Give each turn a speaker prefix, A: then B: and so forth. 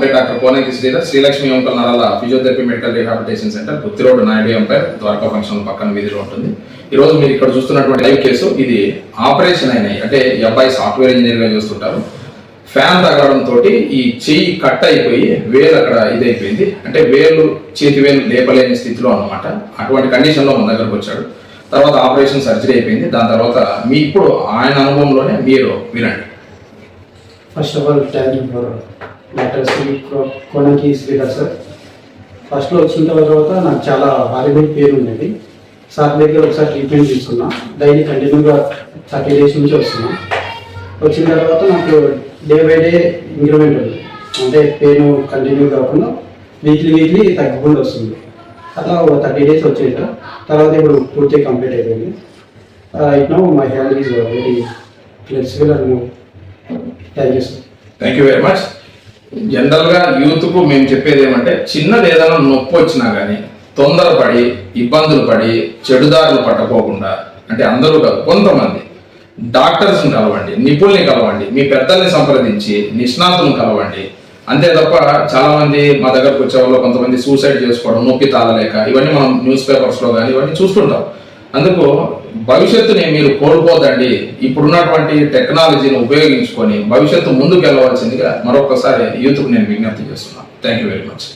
A: పేరు doctor Konaki Sridhar Srilakshmi ankle నరాల physiotherapy medical rehabilitation centre Gutti road Naidu empire Dwaraka function పక్కన వీధిలో ఉంటుంది. ఈ రోజు మీరు ఇక్కడ చూస్తున్నటువంటి లైవ్ కేసు ఇది ఆపరేషన్ అయినాయి. అంటే ఈ అబ్బాయి సాఫ్ట్వేర్ ఇంజనీర్ చూస్తుంటారు. ఫ్యాన్ తగలడం ఈ చెయ్యి కట్ అయిపోయి వేలు అక్కడ ఇదైపోయింది. అంటే వేలు చేతి వేలు లేపలేని స్థితిలో అన్నమాట. అటువంటి కండిషన్లో మన దగ్గరకు వచ్చాడు. తర్వాత ఆపరేషన్ సర్జరీ అయిపోయింది. దాని తర్వాత మీ ఇప్పుడు ఆయన అనుభవంలోనే మీరు వినండి.
B: First of all thank you for doctor Shri Konaki Sridhar sir ఫస్ట్లో వచ్చిన తర్వాత నాకు చాలా హారిబుల్ పేరు ఉండేది. సార్ దగ్గర ఒకసారి ట్రీట్మెంట్ తీసుకున్నా. డైలీ కంటిన్యూగా థర్టీ డేస్ నుంచి వస్తున్నా. వచ్చిన తర్వాత నాకు డే బై డే ఇంక్రిమెంట్ ఉంది. అంటే పెయిన్ కంటిన్యూ కాకుండా వీక్లీ వీక్లీ తగ్గకుండా వస్తుంది. అట్లా ఒక థర్టీ డేస్ వచ్చేట తర్వాత ఇప్పుడు పూర్తిగా కంప్లీట్ అయిపోయింది. Right no my hand is very flexible and thank you sir
A: thank you very much జనరల్గా యూత్కు మేము చెప్పేది ఏమంటే చిన్నది ఏదైనా నొప్పి వచ్చినా కానీ తొందరపడి ఇబ్బందులు పడి చెడుదారులు పట్టకోకుండా అంటే అందరూ కాదు కొంతమంది డాక్టర్స్ని కలవండి నిపుణుల్ని కలవండి మీ పెద్దల్ని సంప్రదించి నిష్ణాతులను కలవండి. అంతే తప్ప చాలామంది మా దగ్గరకు వచ్చే వాళ్ళు కొంతమంది సూసైడ్ చేసుకోవడం నొప్పి తాళలేక ఇవన్నీ మనం న్యూస్ పేపర్స్లో కానీ ఇవన్నీ చూస్తుంటాం. అందుకు భవిష్యత్తుని మీరు కోల్పోదండి. ఇప్పుడున్నటువంటి టెక్నాలజీని ఉపయోగించుకొని భవిష్యత్తు ముందుకు వెళ్ళవలసిందిగా మరొకసారి యూత్కు నేను విజ్ఞప్తి చేస్తున్నాను. Thank you very much